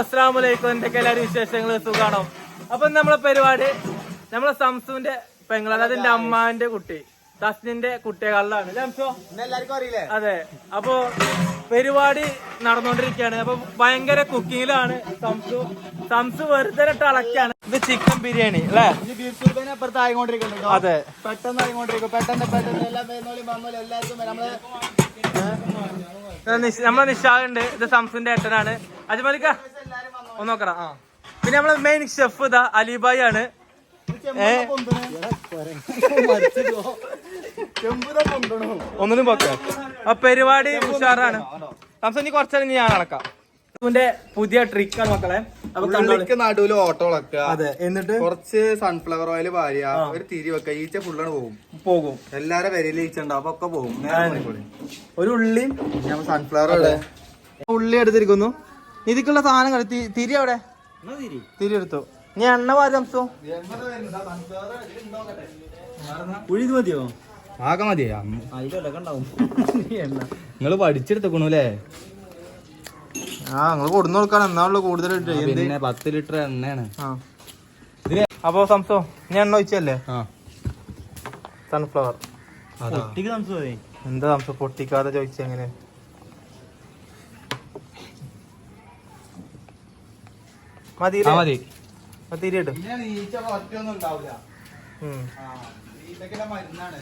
അസ്സാം വലൈക്കും എന്തൊക്കെ എല്ലാവരും വിശേഷങ്ങൾ സുഖാണോ? അപ്പൊ നമ്മളെ പരിപാടി നമ്മളെ സംസുവിന്റെ പെങ്ങൾ അതായത് എന്റെ അമ്മാന്റെ കുട്ടി തസ്നിന്റെ കുട്ടികളിലാണ് സംസോ? അറിയില്ലേ? അതെ. അപ്പൊ പരിപാടി നടന്നുകൊണ്ടിരിക്കുകയാണ് അപ്പൊ ഭയങ്കര കുക്കിങ്ങിലാണ് സംസു. സംസു വെറുതെ അളക്കാണ് ഇത് ചിക്കൻ ബിരിയാണി അല്ലേ? അപ്പുറത്ത് അതെ. പെട്ടെന്ന് ആയിക്കൊണ്ടിരിക്കും. പെട്ടെന്ന് പെട്ടെന്ന് എല്ലാം എല്ലാവർക്കും. നമ്മൾ ഇത് നിഷ്- നമ്മളെ നിഷാദുണ്ട് ഇത് സംസുന്റെ ഏട്ടനാണ്. അജ്മലിക്ക ഒന്ന് നോക്കടാ ആ. പിന്നെ നമ്മളെ മെയിൻ ഷെഫ് ഇതാ അലിബായി ആണ് ഒന്നിനും പോക്ക. ആ പരിപാടി ഉഷാറാണ്. സംസം ഇനി കുറച്ചു ഞാൻ നടക്കാം ഇതിന്റെ പുതിയ ട്രിക്കാണ് മക്കളെ. ഉള്ളിക്ക് നടുവിൽ ഓട്ടോ ഇളക്കുക അതെ എന്നിട്ട്? കുറച്ച് സൺഫ്ലവർ ഓയിൽ ഭാര്യ ഒരു തിരി വെക്ക ഈച്ച ഫുള്ളാണ് പോകും പോകും. എല്ലാരും വരയിൽ ഈച്ച ഉണ്ടാവും അപ്പൊ ഒക്കെ പോകും. ഒരു ഉള്ളിയും സൺഫ്ലവർ ഉള്ളി എടുത്തിരിക്കുന്നു. ഇതിക്കുള്ള സാധനങ്ങൾ തിരി അവിടെ? തിരി? എടുത്തു. നീ എണ്ണ വാരി സംസോ ഉഴുത് മതിയോ? ആകെ മതിയോ? നിങ്ങൾ പഠിച്ചെടുത്തേ അല്ലേ? ആ നിങ്ങൾ കൊടുന്നു കൊടുക്കാൻ എന്നാണല്ലോ കൂടുതൽ പത്ത് ലിറ്റർ എണ്ണയാണ്. അപ്പൊ സംസോ നീ എണ്ണ ഒഴിച്ചല്ലേ? ആ. സൺഫ്ലവർ എന്താ സംസോ പൊട്ടിക്കാതെ ചോദിച്ചെങ്ങനെ ആ മതി. തിരി ഒറ്റയൊന്നും ഉണ്ടാവില്ല ആ, മരുന്നാണ്.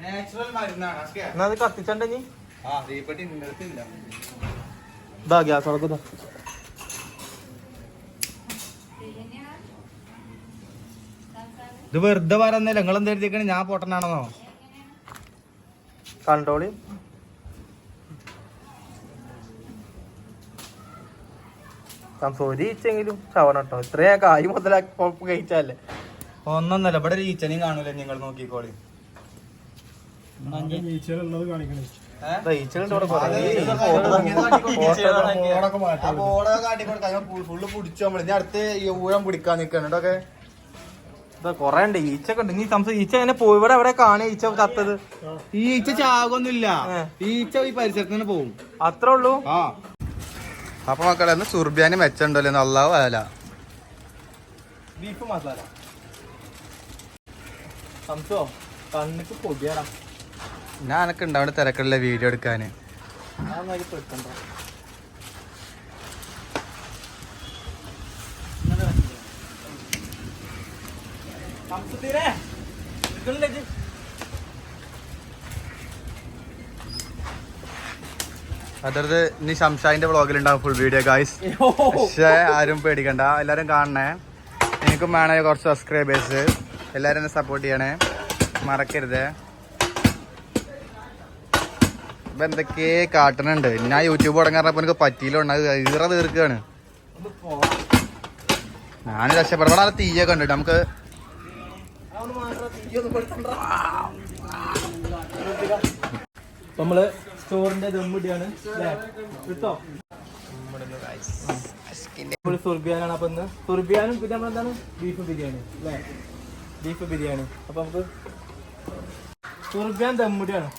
നാച്ചുറൽ മരുന്നാണ് ഓക്കെ എന്നാ അത് കത്തിച്ചണ്ട നീ ആ ഇതാ ഗ്യാസ് ഇത്. വെറുതെ പറയുന്നില്ല. നിങ്ങൾ എന്താ എഴുതിക്കണേ ഞാൻ പൊട്ടനാണെന്നോ? കണ്ടോളി സംസോരിച്ചെങ്കിലും ചവണം കേട്ടോ. ഇത്രയും കായ് മുതലാക്കി കഴിച്ചല്ലേ ഒന്നൊന്നല്ല ഇവിടെ ഒരു ഈച്ചനെയും കാണൂല നിങ്ങൾ നോക്കിക്കോളി. അടുത്ത് ഊഴം പിടിക്കാൻ കൊറേ ഉണ്ട്. ഈച്ചൊക്കെ ഉണ്ട്. നീ ഈച്ച എങ്ങനെ പോയി. ഇവിടെ എവിടെ കാണുക ഈച്ച ചത്തത്? ഈ ഈച്ച ചാകൊന്നുമില്ല. ഈച്ച ഈ പരിസരത്ത് തന്നെ പോകും അത്രേ ഉള്ളൂ? ആ. അപ്പൊ മക്കളെ ഒന്ന് സുർബിയാന് മെച്ചുണ്ടല്ലോ നല്ലാവും അല്ല ബീഫ് മസാല. ഞാൻ കണ്ണിക്ക് പൊടിയാടാ. ഞാനൊക്കെ ഉണ്ടാവുന്ന തിരക്കുള്ള വീഡിയോ എടുക്കാന്. അതൊന്നും പെടുത്തണ്ട അതായത് ഇനി ശംഷാന്റെ വ്ളോഗിൽ ഉണ്ടാവും ഫുൾ വീഡിയോ ഗായ്സ് പക്ഷേ ആരും പേടിക്കണ്ട. എല്ലാരും കാണണേ. എനിക്കും വേണേ കുറച്ച് സബ്സ്ക്രൈബേഴ്സ് എല്ലാരും എന്നെ സപ്പോർട്ട് ചെയ്യണേ. മറക്കരുത്. ഇപ്പൊ എന്തൊക്കെ കാട്ടണുണ്ട്. ഞാൻ യൂട്യൂബ് തുടങ്ങാറപ്പോ എനിക്ക് പറ്റിയില്ല. ഈറ തീർക്കുകയാണ്. പോ. ഞാൻ രക്ഷപ്പെടാൻ നല്ല തീയൊക്കെ ഉണ്ട് നമുക്ക് നമ്മൾ സ്റ്റോറിന്റെ ദമ്മിടിയാണ്. കിട്ടോ? സുർബിയാനാണ് അപ്പൊ ഇന്ന്. സുർബിയാനും പിന്നെ നമ്മളെന്താണ് ബീഫ് ബിരിയാണി അല്ലേ ബീഫ് ബിരിയാണി. അപ്പൊ നമുക്ക് സുർബിയാൻ ദമ്മിടിയാണ്.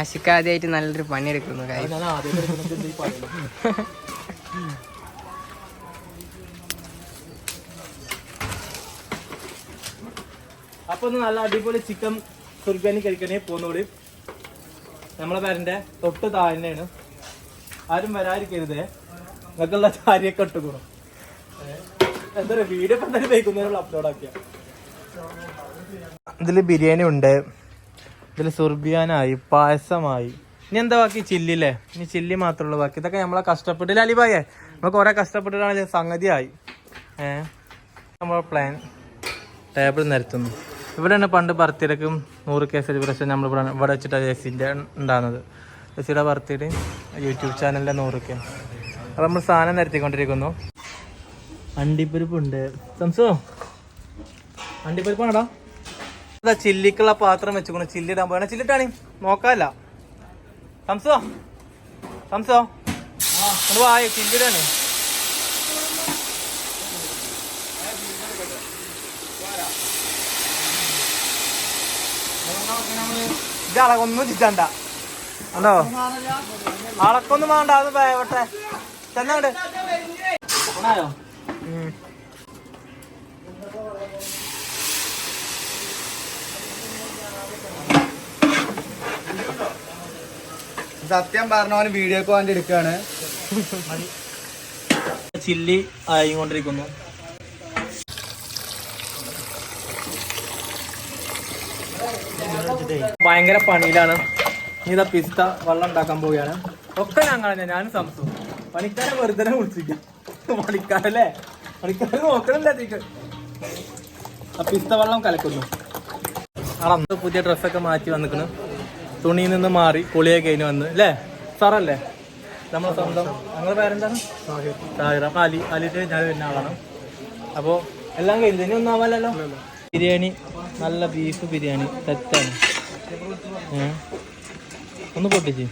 ആശിക്ക ആദ്യമായിട്ട് നല്ലൊരു പണിയെടുക്കുന്നു കാര്യം അപ്പൊ ഒന്ന് നല്ല അടിപൊളി ചിക്കൻ സുർബിയാനി കഴിക്കണേ പോന്നോളി. നമ്മളെ പേരന്റെ തൊട്ട് താഴെയാണ് ആരും വരാതിരിക്കരുതേ. നിങ്ങൾക്കുള്ള ചാരിയൊക്കെ ഇട്ടുകൂടും എന്താ പറയുക വീഡിയോ ഇപ്പം തന്നെ വൈകുന്നേരം അപ്ലോഡ് ആക്കിയ. ഇതിൽ ബിരിയാണി ഉണ്ട്. ഇതിൽ സുർബിയാനായി പായസമായി. ഇനി എന്താ ബാക്കി? ചില്ലില്ലേ ഇനി ചില്ലി മാത്രമേ ഉള്ളൂ ബാക്കി. ഇതൊക്കെ നമ്മളെ കഷ്ടപ്പെട്ടില്ല അലിബായേ? നമ്മൾ കുറെ കഷ്ടപ്പെട്ടിട്ടാണ് ഇത് സംഗതിയായി. ഏ നമ്മളെ പ്ലാൻ ടേബിൾ നിരത്തുന്നു. ഇവിടെയാണ് പണ്ട് ബർത്ത്ഡേക്കും നൂറ് കെ സെലിബ്രേഷൻ നമ്മൾ ഇവിടെ ഇവിടെ വെച്ചിട്ടാണ് ജെസിന്റെ ഉണ്ടാകുന്നത് ജെസിയുടെ ബർത്ത്ഡേ യൂട്യൂബ് ചാനലിന്റെ നൂറ് കെ. അത് നമ്മൾ സാധനം നിരത്തിക്കൊണ്ടിരിക്കുന്നു. അണ്ടിപ്പരിപ്പുണ്ട്. സംസോ അണ്ടിപ്പരിപ്പാണോ? ഇതാ ചില്ലിക്കുള്ള പാത്രം വെച്ചുകൊണ്ട് ചില്ലിടാൻ പോകണം ചില്ലിട്ടാണി. നോക്കാല്ല. സംസോ സംസോ. വായ ചില്ലിടാണ്. ഇത് അളകൊന്നും ചിറ്റണ്ട ഉണ്ടോ? അളക്കൊന്നും വേണ്ട അത് വേവട്ടെ. ചെന്നങ്ങട്. സത്യം പറഞ്ഞവന് വീഡിയോക്ക് വേണ്ടി എടുക്കാണ്. ചില്ലി ആയിക്കൊണ്ടിരിക്കുന്നു. ഭയങ്കര പണിയിലാണ്. ഇനി ഇതാ പിസ്ത വെള്ളം ഉണ്ടാക്കാൻ പോവുകയാണ്. ഒക്കെ ഞങ്ങൾ തന്നെ ഞാനും സംസു. പണിക്കാരെ വെറുതെ വിളിച്ചിരിക്കാം. പണിക്കാരല്ലേ? പണിക്കാരെ നോക്കണില്ല അതിക്ക് ആ പിസ്ത വെള്ളം കലക്കുന്നു. അളന്ന് പുതിയ ഡ്രസ്സൊക്കെ മാറ്റി വന്നിക്കണ്. തുണിയിൽ നിന്ന് മാറി കുളിയെ കഴിഞ്ഞ് വന്ന്. അല്ലേ? സാറല്ലേ? നമ്മളെ സ്വന്തം ഞങ്ങളുടെ പേരെന്താണ്? താഹിർ അപ്പൊ അലി അലിട്ട് ഞാൻ വരുന്ന ആളാണ്. അപ്പോ എല്ലാം കഴിഞ്ഞു ഇനി ഒന്നും ബിരിയാണി നല്ല ബീഫ് ബിരിയാണി തെറ്റാണ്. ഒന്ന് പൊട്ടിച്ച്.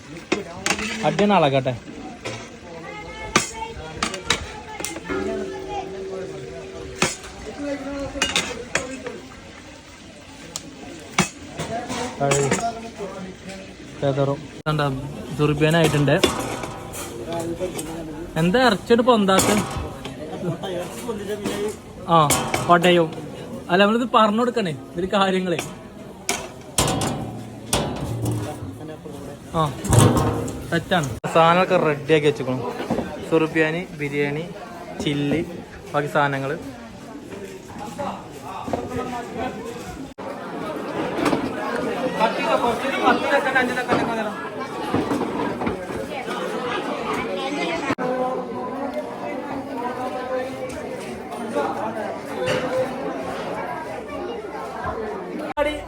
അടിയാണ് അളകട്ടെ ദുർബിയനായിട്ടുണ്ട് എന്താ ഇറച്ചിട്ട് പൊന്താക്ക ആ പട്ടയോ അല്ല നമ്മളിത് പറഞ്ഞു കൊടുക്കണേ ഇതിൽ കാര്യങ്ങളെ. ആ. സാധനമൊക്കെ റെഡിയാക്കി വെച്ചേക്കണം. സുറുപ്യാനി ബിരിയാണി ചില്ലി ബാക്കി സാധനങ്ങൾ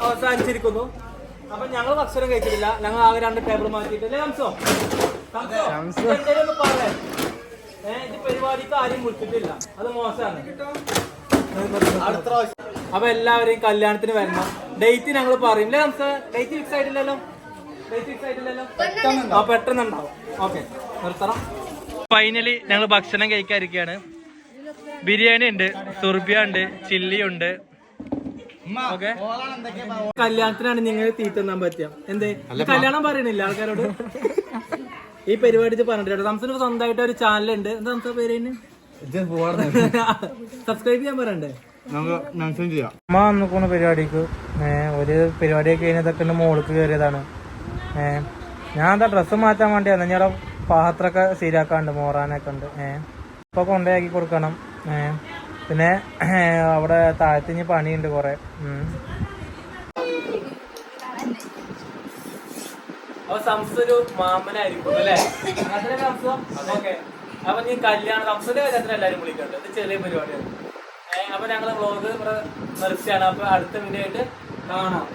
അവസാനിച്ചിരിക്കുന്നു. അപ്പൊ ഞങ്ങൾ ഭക്ഷണം കഴിച്ചിട്ടില്ല. ഞങ്ങൾ ആകെ രണ്ട് ടേബിൾ മാറ്റിയിട്ടില്ലേ കംസോ ഹംസോ, എന്തേലും. ഇത് പരിപാടിക്ക് ആരും വിളിച്ചിട്ടില്ല. അത് മോശമാണ്. അപ്പൊ എല്ലാവരെയും കല്യാണത്തിന് വരണം. ഡേറ്റ് ഞങ്ങൾ പറയും. അല്ലേ ഡേറ്റ് ഫിക്സ് ആയിട്ടില്ലല്ലോ? ഡേറ്റ് ഫിക്സ് ആയിട്ടില്ലല്ലോ? ആ പെട്ടെന്ന് ഉണ്ടാവും ഓക്കെ നിർത്തണം. ഫൈനലി ഞങ്ങൾ ഭക്ഷണം കഴിക്കാതിരിക്കുകയാണ് ബിരിയാണി ഉണ്ട് സുർബിയ ഉണ്ട് ചില്ലി ഉണ്ട് കല്യാണത്തിനാണ് നിങ്ങൾ തീറ്റെന്നാൻ പറ്റിയ. എന്തേ? കല്യാണം പറയണില്ല ആൾക്കാരോട്? ഈ പരിപാടി പറഞ്ഞിട്ട് സംസന് സ്വന്തമായിട്ട് ഒരു ചാനൽ ഉണ്ട്. എന്താ സംസാ പേര് സബ്സ്ക്രൈബ് ചെയ്യാൻ പറയണ്ടേ? അമ്മ വന്നിക്കണ പരിപാടിക്ക്. ഒരു പരിപാടിയൊക്കെ കഴിഞ്ഞതൊക്കെ മോൾക്ക് കയറിയതാണ്. ഏ ഞാൻ എന്താ ഡ്രസ്സ് മാറ്റാൻ വേണ്ടി വന്നു? ഞാൻ പാത്രമൊക്കെ ശരിയാക്കാണ്ട് മോറാനൊക്കെ ഉണ്ട്. ഏ ഇപ്പൊ കൊണ്ടുപോയി കൊടുക്കണം. ഏ പിന്നെ അവിടെ താഴത്ത് പണിയുണ്ട് കുറെ. അല്ലേ? അപ്പൊ നീ കല്യാണം വിളിക്കണ്ട്. ഇത് ചെറിയ ഇവിടെ നിർത്തിയാണ്. അപ്പൊ അടുത്ത വീഡിയോ ആയിട്ട് കാണാം.